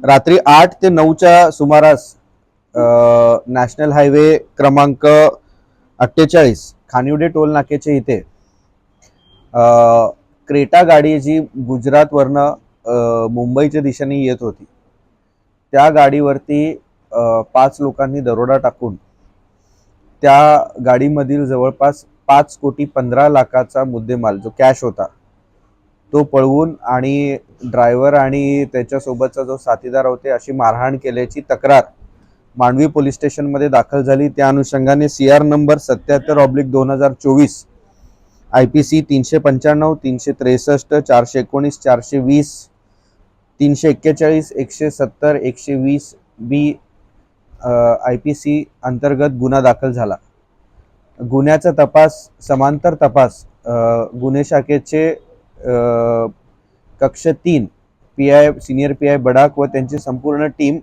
रात्री आठ ते नऊच्या सुमारास नॅशनल हायवे क्रमांक अठ्ठेचाळीस खानिवडे टोल नाक्याच्या इथे क्रेटा गाडी जी गुजरातवरनं मुंबईच्या दिशेने येत होती त्या गाडीवरती पाच लोकांनी दरोडा टाकून त्या गाडीमधील जवळपास पाच कोटी पंधरा लाखाचा मुद्देमाल जो कॅश होता तो पळवून आणि ड्रायव्हर आणि त्याच्यासोबतचा जो साथीदार होते अशी मारहाण केल्याची तक्रार मांडवी पोलीस स्टेशनमध्ये दाखल झाली. त्या अनुषंगाने सी आर नंबर सत्याहत्तर ऑब्लिक दोन हजार चोवीस आय पी सी तीनशे पंच्याण्णव तीनशे त्रेसष्ट चारशे एकोणीस चारशे वीस तीनशे एक्केचाळीस एकशे सत्तर एकशे वीस बी आय पी सी अंतर्गत गुन्हा दाखल झाला. गुन्ह्याचा तपास समांतर तपास गुन्हे शाखेचे कक्ष तीन P I senior P I Badak व त्यांची संपूर्ण टीम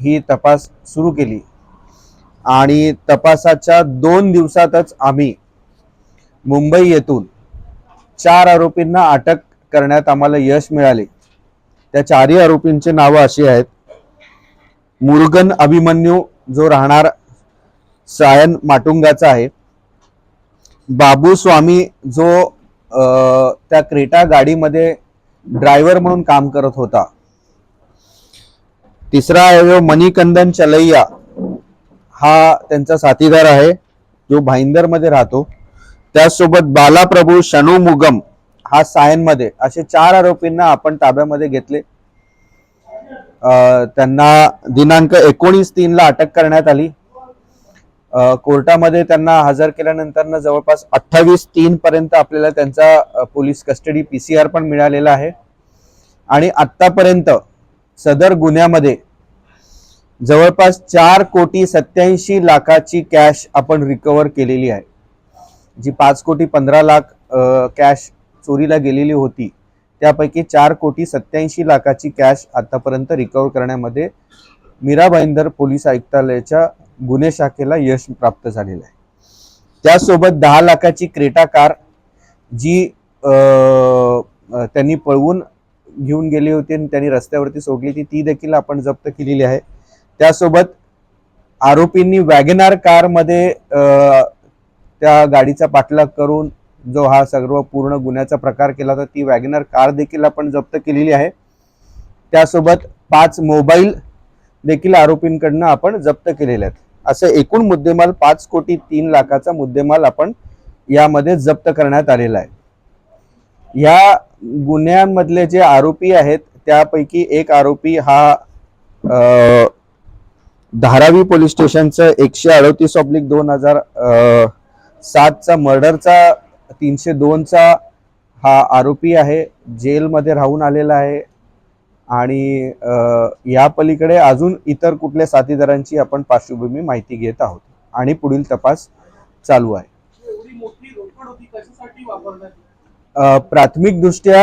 ही तपास सुरू केली. आणि तपासाच्या दोन दिवसातच आम्ही मुंबई येथून चार आरोपींना अटक करण्यात आम्हाला यश मिळाले. त्या चारही आरोपींची नावं अशी आहेत. मुरुगन अभिमन्यू जो राहणार सायन माटुंगाचा आहे. बाबू स्वामी जो त्या क्रेटा गाडीमध्ये ड्रायव्हर म्हणून काम करत होता. तिसरा आहे जो मणिकंदन चलैया. हा त्यांचा साथीदार आहे जो भाईंदरमध्ये राहतो. त्याचसोबत बालाप्रभू शनू मुगम हा सायनमध्ये असे चार आरोपींना आपण ताब्यामध्ये घेतले. त्यांना दिनांक एकोणीस तीनला अटक करण्यात आली. कोर्टामध्ये त्यांना हजर केल्यानंतर जवळपास अठ्ठावीस तीन पर्यंत आपल्याला त्यांचा police custody P C R पण मिळालेला आहे. आणि आतापर्यंत सदर गुन्ह्यामध्ये जवळपास चार कोटी सत्याऐंशी लाखाची कॅश आपण रिकवर केलेली आहे. जी पाच कोटी पंधरा लाख कॅश चोरीला गेलेली होती त्यापैकी चार कोटी सत्याऐंशी लाखाची कॅश आतापर्यंत रिकवर करण्यामध्ये मीरा भाईंदर पोलीस आयुक्तालयाच्या गुन्हे शाखेला यश प्राप्त झालेलं आहे. त्यासोबत दहा लाखाची क्रेटा कार जी त्यांनी पळवून घेऊन गेली होती आणि त्यांनी रस्त्यावरती सोडली ती ती देखील आपण जप्त केलेली आहे. त्यासोबत आरोपींनी वॅगनार कारमध्ये त्या गाडीचा पाठलाग करून जो हा सर्व पूर्ण गुन्ह्याचा प्रकार केला होता ती वॅगनार कार देखील आपण जप्त केलेली आहे. त्यासोबत पाच मोबाईल देखील आरोपींकडनं आपण जप्त केलेले आहेत. असं एकूण मुद्देमाल पाच कोटी तीन लाखाचा मुद्देमाल आपण यामध्ये जप्त करण्यात आलेला आहे. या गुन्ह्यांमधले जे आरोपी आहेत त्यापैकी एक आरोपी हा धारावी पोलीस स्टेशनचं एकशे अडतीस ऑब्लिक दोन हजार सातचा मर्डरचा तीनशे दोनचा हा आरोपी आहे जेलमध्ये राहून आलेला आहे. आणि या पलीकडे अजून इतर कुठल्या साथीदारांची आपण पार्श्वभूमी माहिती घेत आहोत. आणि पुढील तपास चालू आहे. प्राथमिकदृष्ट्या